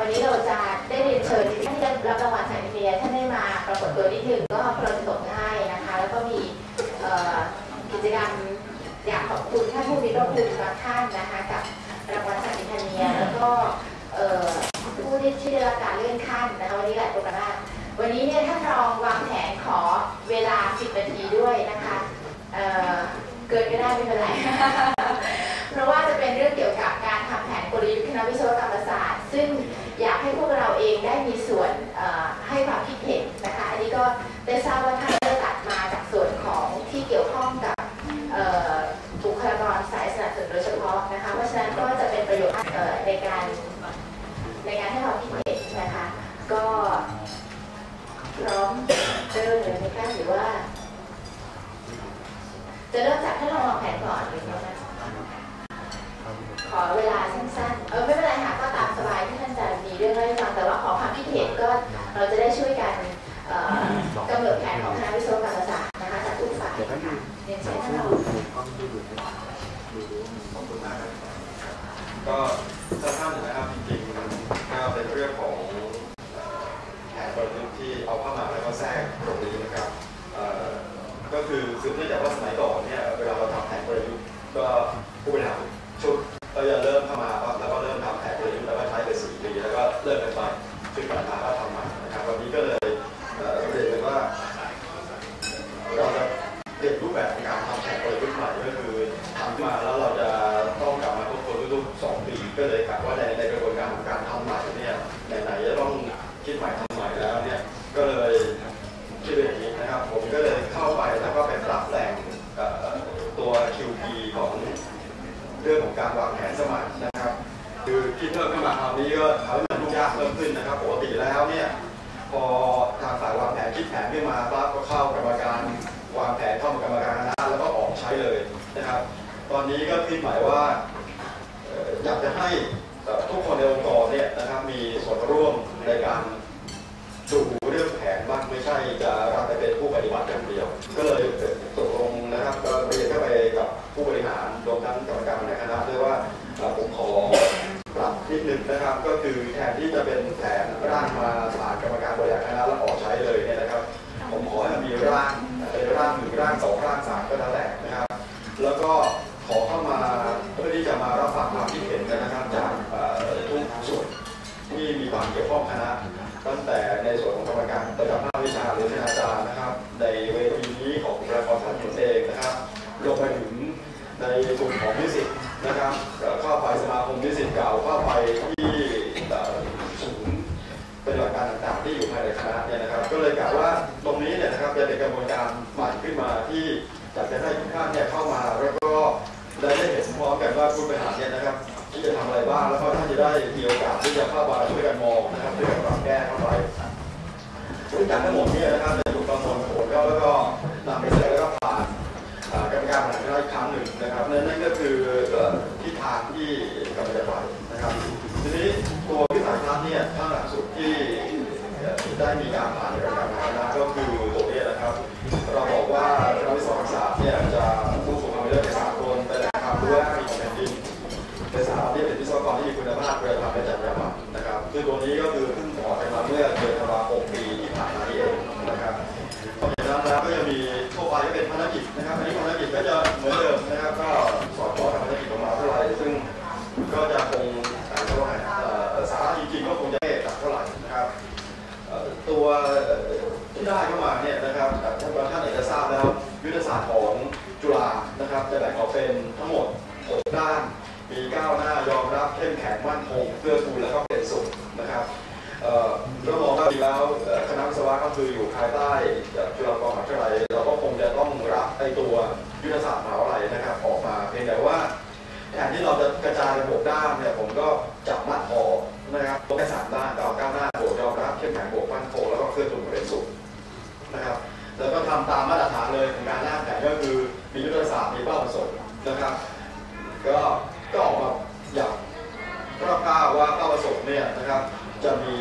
วันนี้เราจะได้เรียนเชิญท่านที่ได้รับรางวัลสายเมียท่านได้มาปรากฏตัวนิดหนึ่งก็เพลินสดง่ายนะคะ แล้วก็มีกิจกรรมอยากขอบคุณท่านผู้มีพระคุณบางท่านนะคะกับรางวัลสายเมียแล้วก็ผู้ที่ที่ได้รับการเลื่อนขั้นนะคะวันนี้หลายคนมากวันนี้เนี่ยท่านรองวางแผนขอเวลา 10 นาทีด้วยนะคะเกินก็ได้ไม่เป็นไร เวลาสั้นๆ เออไม่เป็นไรค่ะก็ตามสบายที่ท่านจะมีเรื่องเล่าให้ฟังแต่ว่าขอความคิดเห็นก็เราจะได้ช่วยกันกำหนดแผนของคณะวิศวกรรมศาสตร์นะคะจากทุกฝ่ายค่ะเรียนเชิญท่านรองก็สั้นๆนะครับจริงๆก็เป็นเรื่องของแผนกลยุทธ์ที่เอาเข้ามาแล้วก็แทรกตรงนี้นะครับก็คือสืบเนื่องจากว่าสมัยก่อนเนี่ยเวลาเราทำแผนกลยุทธ์ก็ผู้บริหาร การวางแผนสมัยนะครับ คือคิดเพิ่มขึ้นมาคราวนี้ก็ทำให้มันยุ่งยากเพิ่มขึ้นนะครับปกติแล้วเนี่ยพอทางฝ่ายวางแผนคิดแผนขึ้นมาปั๊บก็เข้ากรรมการวางแผนเข้ากรรมการคณะแล้วก็ออกใช้เลยนะครับ ตอนนี้ก็คิดหมายว่าอยากจะให้ทุกคนในองค์กรเนี่ยนะครับมีส่วนร่วมในการ นะครับก็คือแทนที่จะเป็นแผนร่างมาสารกรรมการบริหารคณะแล้วออกใช้เลยเนี่ยนะครับ ผมขอให้มีร่างเป็นร่างหนึ่งร่างสองร่างสามก็แล้วแต่นะครับ แล้วก็ขอเข้ามาเพื่อที่จะมารับฟังความคิดเห็นกันนะครับจากทุกส่วนที่มีความเกี่ยวข้องคณะตั้งแต่ในส่วนของกรรมการระดับ ที่อยากจะให้ทุกท่านเนี่ยเข้ามาแล้วก็ได้ได้เห็นพร้อมกันว่าผู้บริหารเนี่ยนะครับที่จะทำอะไรบ้างแล้วก็ท่านจะได้มีโอกาสที่จะเข้ามาช่วยกันมองนะครับช่วยกันปรับแก้เข้าไปทุกอย่างทั้งหมดเนี่ยนะครับ ครับซึ่งตัวนี้ก็คือเพิ่งออกกันมาเมื่อเดือนธันวาคมปีที่ผ่านมาเองนะครับนอกจากนั้นแล้วก็จะมีทั่วไปก็เป็นภารกิจนะครับอันนี้ภารกิจก็จะเหมือนเดิมนะครับก็สอดคล้องกับภารกิจของมหาวิทยาลัยซึ่งก็จะคงอ่าเท่าไหร่สาระจริงๆก็คงจะไม่ต่างเท่าไหร่นะครับตัวที่ได้เข้ามาเนี่ยนะครับท่านบางท่านอาจจะทราบแล้วยุทธศาสตร์ของจุฬานะครับจะแบ่งออกเป็นทั้งหมดหกด้านมีก้าวหน้ายอมรับเข้มแข็งมั่นคงเพื่อทูลแล้วก็ ก็มองว่าจริงแล้วคณะวิศวะก็คืออยู่ภายใต้จุฬาภรณ์มหาวิทยาลัยเราก็คงจะต้องรับไอตัวยุทธศาสตร์มหาวิทยาลัยนะครับออกมาเพียงแต่ว่าแทนที่เราจะกระจายเป็นหกด้านเนี่ยผมก็จับมัดออกนะครับลงแค่สามด้านเอาก้าวหน้าบกยอมรับเข้มแข็งบกมั่นคแล้วก็เคลื่อนตัวเป็นสุขนะครับแล้วก็ทำตามมาตรฐานเลยของการร่างแผนก็คือมียุทธศาสตร์มีเป้าประสงค์นะครับ ก็ก็ออกมาอย่างคร่าวๆว่าเป้าประสงค์เนี่ยนะครับจะมี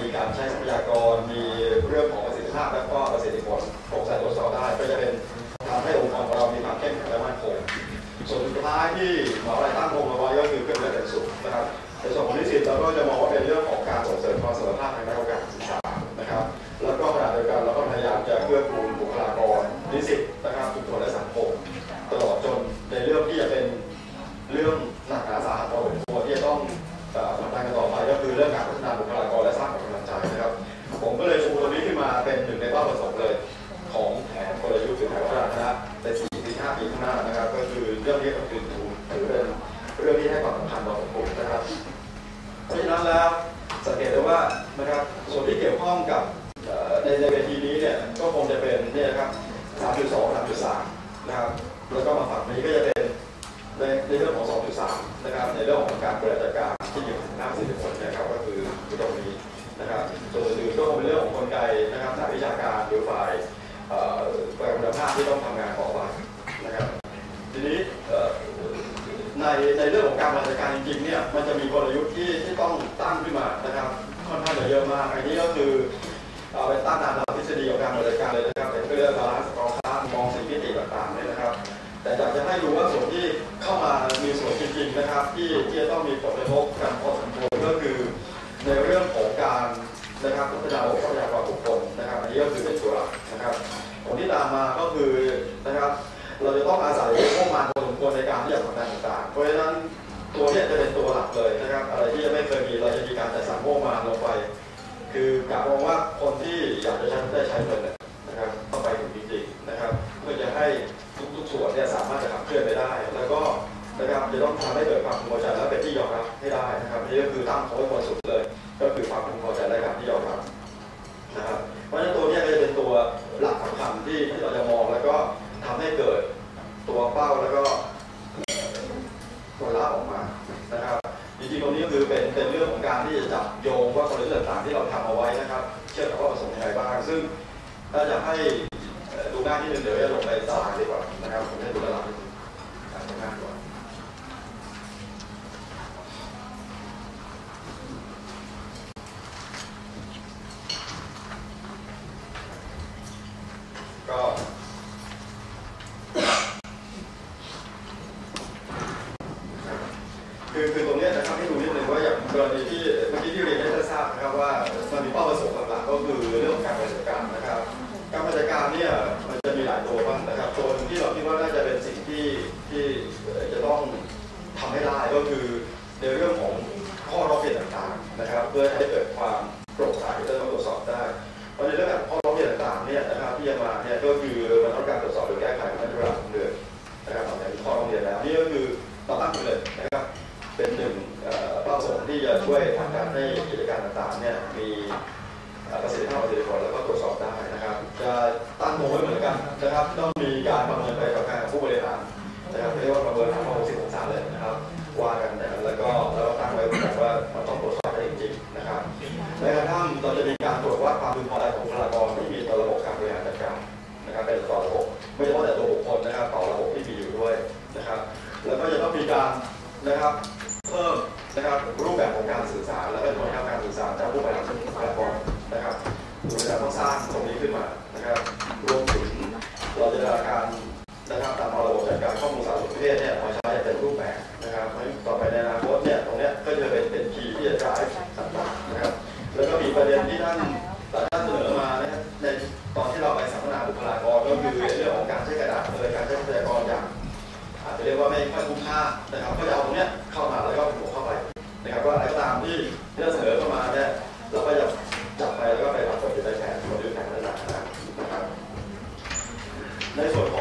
มีการใช้ทรัพยากร มีเรื่องของประสิทธิภาพและก็ประสิทธิผลโปร่งใสตรวจสอบได้ ก็จะเป็นทำให้องค์กรของเรามีความเข้มแข็งและมั่นคงส่วนสุดท้ายที่หมออะไรตั้งธงเอาไว้ก็คือเพื่อเกิดเป็นสุขนะครับในส่วนของนิสิตเราก็จะมองว่าเป็นเรื่องของการส่งเสริมความเสมอภาคทางด้านการศึกษานะครับ 3.2 3.3 นะครับ แล้วก็มาฝั่งนี้ก็จะเป็นในในเรื่องของ 2.3 นะครับ ในเรื่องของการบริหารจัดการที่อยู่หน้าสิบคนเนี่ยครับก็คือตรงนี้นะครับ ส่วนอื่นก็คงเป็นเรื่องของกลไกนะครับสายวิชาการหรือฝ่ายฝ่ายคุณภาพที่ต้องทำงานต่อไปนะครับ ทีนี้ในในเรื่องของการบริหารจัดการจริงๆเนี่ยมันจะมีกลยุทธ์ที่ที่ต้องตั้งขึ้นมานะครับค่อนข้างจะเยอะมากอันนี้ก็คือเอาไปตั้งตามหลักทฤษฎีของการบริหารจัดการเลย นะครับที่ที่จะต้องมีผลกระทบกันพอสมควรก็คือ ในเรื่องของการนะครับพัฒนาทรัพยากรบุคคลนะครับอันนี้ก็คือเป็นตัวหลักนะครับผลที่ตามมาก็คือนะครับ เราจะต้องอาศัยงบประมาณพอสมควรในการที่จะทำงานต่างๆเพราะฉะนั้นตัวนี้จะเป็นตัวหลักเลยนะครับ อะไรที่ยังไม่เคยมีเราจะมีการจัดสรรงบประมาณลงไป คือกะมองว่าคนที่อยากจะใช้ได้ใช้เงินเนี่ย ทำให้เกิดความพอใจและเป็นที่ยอมรับให้ได้นะครับนี่ก็คือตั้งเขาไว้บนสุดเลย ก็คือความพึงพอใจและการที่ยอมรับนะครับ เพราะฉะนั้นตัวเนี้ก็จะเป็นตัวหลักสำคัญที่ที่เราจะมองแล้วก็ทำให้เกิดตัวเป้าแล้วก็ผลลัพธ์ออกมานะครับ จริงๆตรงนี้ก็คือเป็นเป็นเรื่องของการที่จะจับโยงว่ากลยุทธ์ต่างๆที่เราทำเอาไว้นะครับ เชื่อมกับว่าประสงค์ยังไงบ้าง ซึ่งถ้าจะให้เอ่อดูหน้าที่หนึ่งเดี๋ยวจะลงไปตารางดีกว่านะครับผมจะดูตารางนิดนึงอ่านตรงหน้าก่อนก็คือคือตรงเนี้ยนะครับให้ดูนิดนึงว่าอย่าง กรณีที่เมื่อกี้ที่เรียนให้ท่านทราบนะครับว่า ให้กิจการต่างๆเนี่ยมีประสิทธิภาพประสิทธิผลแล้วก็ตรวจสอบได้นะครับ จะตั้งโมไว้เหมือนกันนะครับต้องมีการประเมินไปกับการของผู้บริหารนะครับเรียกว่าประเมินทาง60องศาเลยนะครับว่ากันนะครับแล้วก็แล้วก็ตั้งไว้เหมือนกันว่ามันต้องตรวจสอบได้จริงๆนะครับแม้กระทั่งเราจะมีการตรวจวัดความพึงพอใจของบุคลากรที่มีต่อระบบการบริหารจัดการนะครับเป็นต่อระบบไม่เฉพาะแต่ตัวบุคคลนะครับต่อระบบที่มีอยู่ด้วยนะครับ แล้วก็จะต้องมีการนะครับ นะครับรูปแบบของการสื่อสารและเป็นผลทาการ จับ